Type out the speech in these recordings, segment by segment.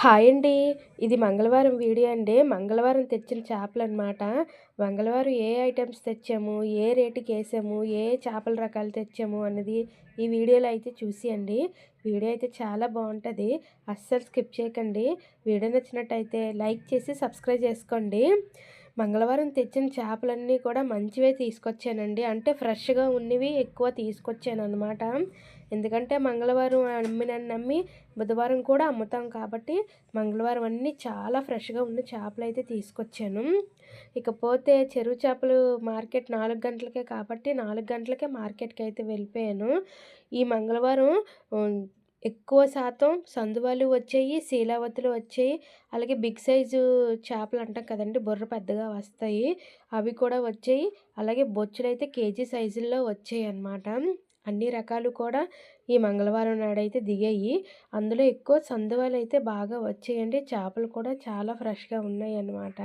Hi అండి. ఇది మంగళవారం వీడియో అండి. మంగళవారం తెచ్చిన చేపలు అనమాట మంగళవారం ఏ ఐటమ్స్ తెచ్చాము? ఏ రేటుకి వేసాము? ఏ చేపల రకాలు తెచ్చాము? అన్నది ఈ వీడియోలో అయితే చూసి అండి వీడియో అయితే చాలా బాగుంటుంది. అస్సలు స్కిప్ చేయకండి. వీడియో నచ్చినట్టయితే లైక్ చేసి సబ్స్క్రైబ్ చేసుకోండి. మంగళవారం తెచ్చిన చేపలన్నీ కూడా మంచివే తీసుకొచ్చానండి. అంటే ఫ్రెష్గా ఉన్నవి ఎక్కువ తీసుకొచ్చాను అనమాట ఎందుకంటే మంగళవారం అమ్మినని నమ్మి బుధవారం కూడా అమ్ముతాం కాబట్టి మంగళవారం అన్నీ చాలా ఫ్రెష్గా ఉన్న చేపలు అయితే తీసుకొచ్చాను. ఇకపోతే చెరువు చేపలు మార్కెట్ నాలుగు గంటలకే కాబట్టి నాలుగు గంటలకే మార్కెట్కి అయితే వెళ్ళిపోయాను. ఈ మంగళవారం ఎక్కువ శాతం సందువాలు వచ్చాయి శీలావతులు వచ్చాయి. అలాగే బిగ్ సైజు చేపలు అంటాం కదండి బుర్ర పెద్దగా వస్తాయి. అవి కూడా వచ్చాయి. అలాగే బొచ్చులు అయితే కేజీ సైజుల్లో వచ్చాయి అన్నమాట. అన్ని రకాలు కూడా ఈ మంగళవారం నాడైతే దిగాయి. అందులో ఎక్కువ సందువాలు అయితే బాగా వచ్చాయండి. చేపలు కూడా చాలా ఫ్రెష్గా ఉన్నాయి అన్నమాట.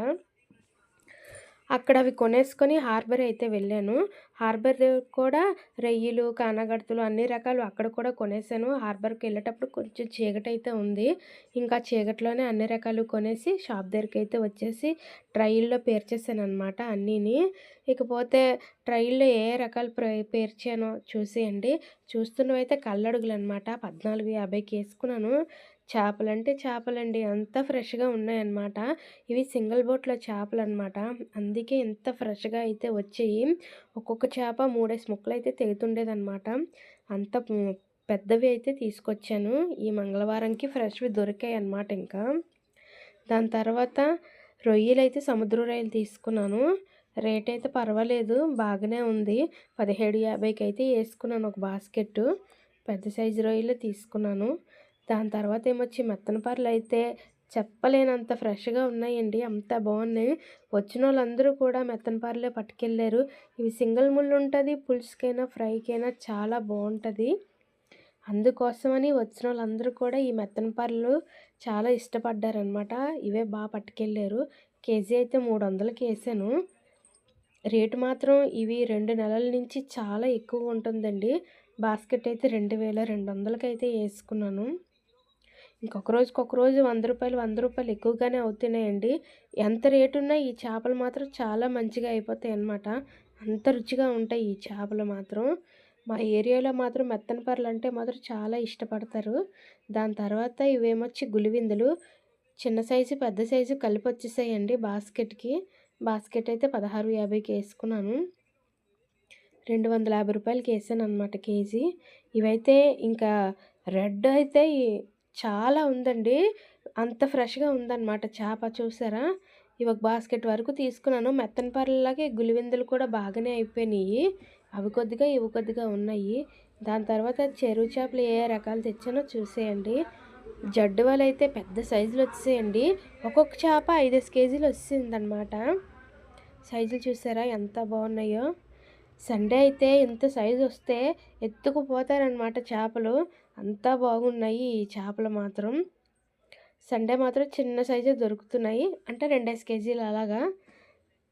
అక్కడ అవి కొనేసుకొని హార్బర్ అయితే వెళ్ళాను. హార్బర్ కూడా రొయ్యలు కానగడతలు అన్ని రకాలు అక్కడ కూడా కొనేసాను. హార్బర్కి వెళ్ళేటప్పుడు కొంచెం చీకటి అయితే ఉంది. ఇంకా చీకటిలోనే అన్ని రకాలు కొనేసి షాప్ దగ్గరికి అయితే వచ్చేసి ట్రైల్లో పేర్చేసాను అనమాట అన్నీని. ఇకపోతే ట్రైల్లో ఏ రకాలు పేర్చానో చూసేయండి. చూస్తున్నవైతే కళ్ళడుగులు అనమాట పద్నాలుగు యాభైకి వేసుకున్నాను. చేపలంటే చేపలండి. అంత ఫ్రెష్గా ఉన్నాయన్నమాట. ఇవి సింగిల్ బోట్లో చేపలు అనమాట అందుకే ఇంత ఫ్రెష్గా అయితే వచ్చాయి. ఒక్కొక్క చేప మూడేసి ముక్కలు అయితే తెగుతుండేదన్నమాట అంత పెద్దవి అయితే తీసుకొచ్చాను. ఈ మంగళవారంకి ఫ్రెష్వి దొరికాయి అన్నమాట ఇంకా. దాని తర్వాత రొయ్యలు అయితే సముద్ర రొయ్యలు తీసుకున్నాను. రేట్ అయితే పర్వాలేదు. బాగానే ఉంది. పదిహేడు యాభైకి అయితే వేసుకున్నాను ఒక బాస్కెట్ పెద్ద సైజు రొయ్యలు తీసుకున్నాను. దాని తర్వాత ఏమొచ్చి మెత్తనపర్లు అయితే చెప్పలేనంత ఫ్రెష్గా ఉన్నాయండి. అంత బాగున్నాయి. వచ్చిన వాళ్ళందరూ కూడా మెత్తనపారలే పట్టుకెళ్ళారు. ఇవి సింగిల్ ముళ్ళు ఉంటుంది పులుసుకైనా ఫ్రైకైనా చాలా బాగుంటుంది. అందుకోసమని వచ్చిన వాళ్ళందరూ కూడా ఈ మెత్తనపారలు చాలా ఇష్టపడ్డారనమాట. ఇవే బాగా పట్టుకెళ్ళారు. కేజీ అయితే మూడు వందలకి వేసాను. రేటు మాత్రం ఇవి రెండు నెలల నుంచి చాలా ఎక్కువ ఉంటుందండి. బాస్కెట్ అయితే రెండు వేల రెండు వందలకి అయితే వేసుకున్నాను. ఇంకొక రోజుకి ఒక రోజు వంద రూపాయలు వంద రూపాయలు ఎక్కువగానే అవుతున్నాయండి. ఎంత రేటు ఉన్నా ఈ చేపలు మాత్రం చాలా మంచిగా అయిపోతాయి అన్నమాట. అంత రుచిగా ఉంటాయి ఈ చేపలు మాత్రం. మా ఏరియాలో మాత్రం మెత్తన పర్లు అంటే మాత్రం చాలా ఇష్టపడతారు. దాని తర్వాత ఇవేమొచ్చి గులివిందులు చిన్న సైజు పెద్ద సైజు కలిపి వచ్చేసాయండి బాస్కెట్కి. బాస్కెట్ అయితే పదహారు యాభైకి వేసుకున్నాను. రెండు వందల యాభై రూపాయలకి వేసాను అనమాట కేజీ. ఇవైతే ఇంకా రెడ్ అయితే చాలా ఉందండి. అంత ఫ్రెష్గా ఉందన్నమాట చేప చూసారా? ఇవి ఒక బాస్కెట్ వరకు తీసుకున్నాను. మెత్తని పర్లలాగే గులివిందులు కూడా బాగానే అయిపోయినాయి. అవి కొద్దిగా ఇవి కొద్దిగా ఉన్నాయి. దాని తర్వాత చెరువు చేపలు ఏ రకాలు తెచ్చానో చూసేయండి. జడ్డు వాళ్ళు అయితే పెద్ద సైజులు వచ్చేయండి. ఒక్కొక్క చేప ఐదేసి కేజీలు వచ్చిందనమాట సైజులు చూసారా ఎంత బాగున్నాయో. సండే అయితే ఇంత సైజు వస్తే ఎత్తుకుపోతారనమాట చేపలు. అంతా బాగున్నాయి ఈ చేపలు మాత్రం. సండే మాత్రం చిన్న సైజే దొరుకుతున్నాయి. అంటే రెండేసి కేజీలు అలాగా.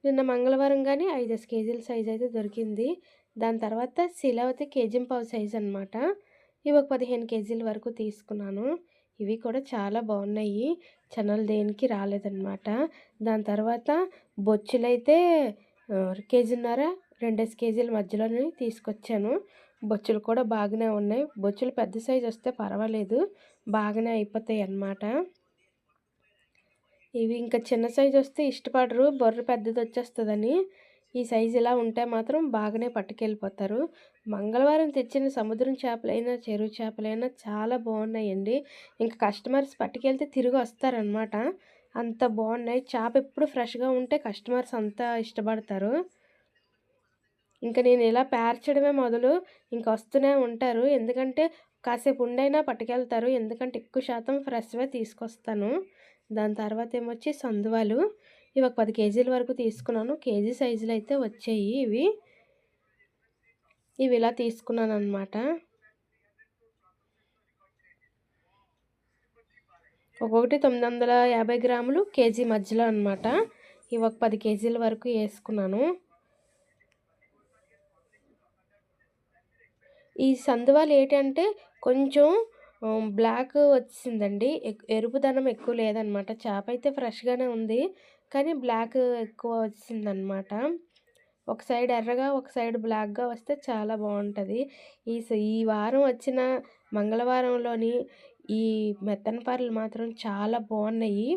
నిన్న మంగళవారం కానీ ఐదేసి కేజీల సైజ్ అయితే దొరికింది. దాని తర్వాత శిలావతి కేజీ పావు సైజ్ అనమాట ఇవి ఒక పదిహేను కేజీల వరకు తీసుకున్నాను. ఇవి కూడా చాలా బాగున్నాయి. ఛానల్ దేనికి రాలేదన్నమాట. దాని తర్వాత బొచ్చులైతే కేజీన్నర రెండేసి కేజీల మధ్యలోనే తీసుకొచ్చాను. బొచ్చులు కూడా బాగానే ఉన్నాయి. బొచ్చులు పెద్ద సైజు వస్తే పర్వాలేదు. బాగానే అయిపోతాయి అన్నమాట. ఇవి ఇంకా చిన్న సైజు వస్తే ఇష్టపడరు. బొర్ర పెద్దది వచ్చేస్తుందని. ఈ సైజు ఇలా ఉంటే మాత్రం బాగానే పట్టుకెళ్ళిపోతారు. మంగళవారం తెచ్చిన సముద్రం చేపలైనా చెరువు చేపలైనా చాలా బాగున్నాయండి. ఇంకా కస్టమర్స్ పట్టుకెళ్తే తిరిగి వస్తారనమాట అంత బాగున్నాయి. చేప ఎప్పుడు ఫ్రెష్గా ఉంటే కస్టమర్స్ అంతా ఇష్టపడతారు. ఇంకా నేను ఇలా పేర్చడమే మొదలు. ఇంకా వస్తూనే ఉంటారు. ఎందుకంటే కాసేపు ఉండైనా పట్టుకెళ్తారు. ఎందుకంటే ఎక్కువ శాతం ఫ్రెష్వే తీసుకొస్తాను. దాని తర్వాత ఏమొచ్చి సందువాలు. ఇవి ఒక పది కేజీల వరకు తీసుకున్నాను. కేజీ సైజులు అయితే వచ్చాయి ఇవి. ఇవి ఇలా తీసుకున్నాను అనమాట ఒక్కొక్కటి తొమ్మిది వందల యాభై గ్రాములు కేజీ మధ్యలో అనమాట ఇవి ఒక పది కేజీల వరకు వేసుకున్నాను. ఈ సందువాలు ఏంటంటే కొంచెం బ్లాక్ వచ్చిందండి. ఎరుపుదనం ఎక్కువ లేదనమాట. చేప అయితే ఫ్రెష్‌గానే ఉంది. కానీ బ్లాక్ ఎక్కువ వచ్చిందనమాట. ఒక సైడ్ ఎర్రగా, ఒక సైడ్ బ్లాక్‌గా వస్తే చాలా బాగుంటుంది ఈ ఈ వారం వచ్చిన మంగళవారంలోని ఈ మెత్తనపారలు మాత్రం చాలా బాగున్నాయి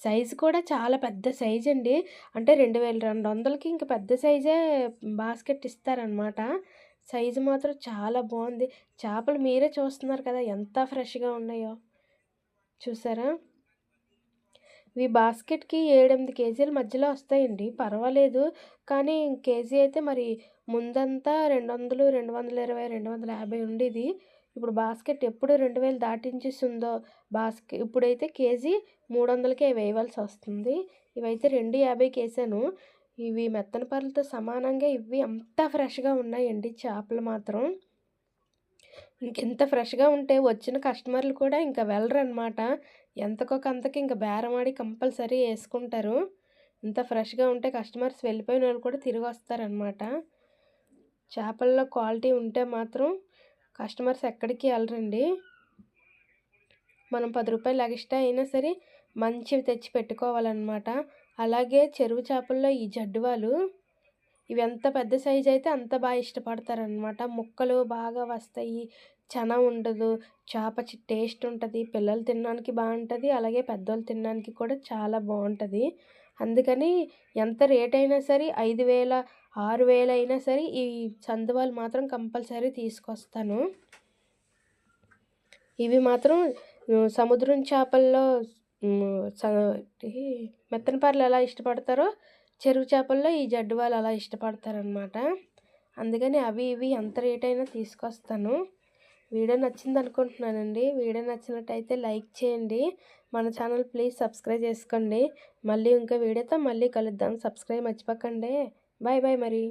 సైజు కూడా చాలా పెద్ద సైజండి. అంటే 2200కి ఇంక పెద్ద సైజే బాస్కెట్ ఇస్తారనమాట. సైజు మాత్రం చాలా బాగుంది చేపలు మీరే చూస్తున్నారు కదా! ఎంత ఫ్రెష్‌గా ఉన్నాయో. చూసారా? ఇవి బాస్కెట్‌కి 7, 8 కేజీల మధ్యలో వస్తాయండి. పర్వాలేదు. కానీ కేజీ అయితే మరి ముందంతా 200, 220, 250 ఉండేది. ఇప్పుడు బాస్కెట్ ఎప్పుడు 2000 దాటించేసిందో బాస్కెట్ ఇప్పుడైతే కేజీ మూడు వందలకే వేయవలసి వస్తుంది ఇవైతే 250కేసాను. ఇవి మెత్తన పర్లతో సమానంగా ఇవి అంత ఫ్రెష్‌గా ఉన్నాయండి చేపలు మాత్రం. ఇంకెంత ఫ్రెష్‌గా ఉంటే వచ్చిన కస్టమర్లు కూడా ఇంకా వెళ్ళరు అనమాట ఎంతకొక అంతకి ఇంక బేరమాడి కంపల్సరీ వేసుకుంటారు ఇంత ఫ్రెష్‌గా ఉంటే కస్టమర్స్ వెళ్ళిపోయిన వాళ్ళు కూడా తిరిగొస్తారనమాట. చేపల్లో క్వాలిటీ ఉంటే మాత్రం కస్టమర్స్ ఎక్కడికి వెళ్ళరండి మనం పది రూపాయలు ఎక్స్‌ట్రా అయినా సరే మంచివి తెచ్చి పెట్టుకోవాలన్నమాట అలాగే చెరువు చేపల్లో ఈ జడ్డువాలు ఇవి ఎంత పెద్ద సైజు అయితే అంత బాగా ఇష్టపడతారనమాట. ముక్కలు బాగా వస్తాయి. చన ఉండదు. చేప టేస్ట్ ఉంటుంది పిల్లలు తినడానికి బాగుంటుంది అలాగే పెద్దోళ్ళు తినడానికి కూడా చాలా బాగుంటుంది అందుకని ఎంత రేట్ అయినా సరే ఐదు వేల ఆరు వేల అయినా సరే ఈ చందువాలు మాత్రం కంపల్సరీ తీసుకొస్తాను. ఇవి మాత్రం సముద్రం చేపల్లో మెత్తన పారలు ఎలా ఇష్టపడతారో చెరువు చేపల్లో ఈ జడ్డు వాళ్ళు అలా ఇష్టపడతారనమాట. అందుకని అవి ఇవి ఎంత రేట్ అయినా తీసుకొస్తాను. వీడియో నచ్చింది అనుకుంటున్నానండి వీడియో నచ్చినట్టయితే లైక్ చేయండి. మన ఛానల్ ప్లీజ్ సబ్స్క్రైబ్ చేసుకోండి. మళ్ళీ ఇంకా వీడియోతో మళ్ళీ కలుద్దాం. సబ్స్క్రైబ్ మర్చిపోకండి. బాయ్ బాయ్ మరి.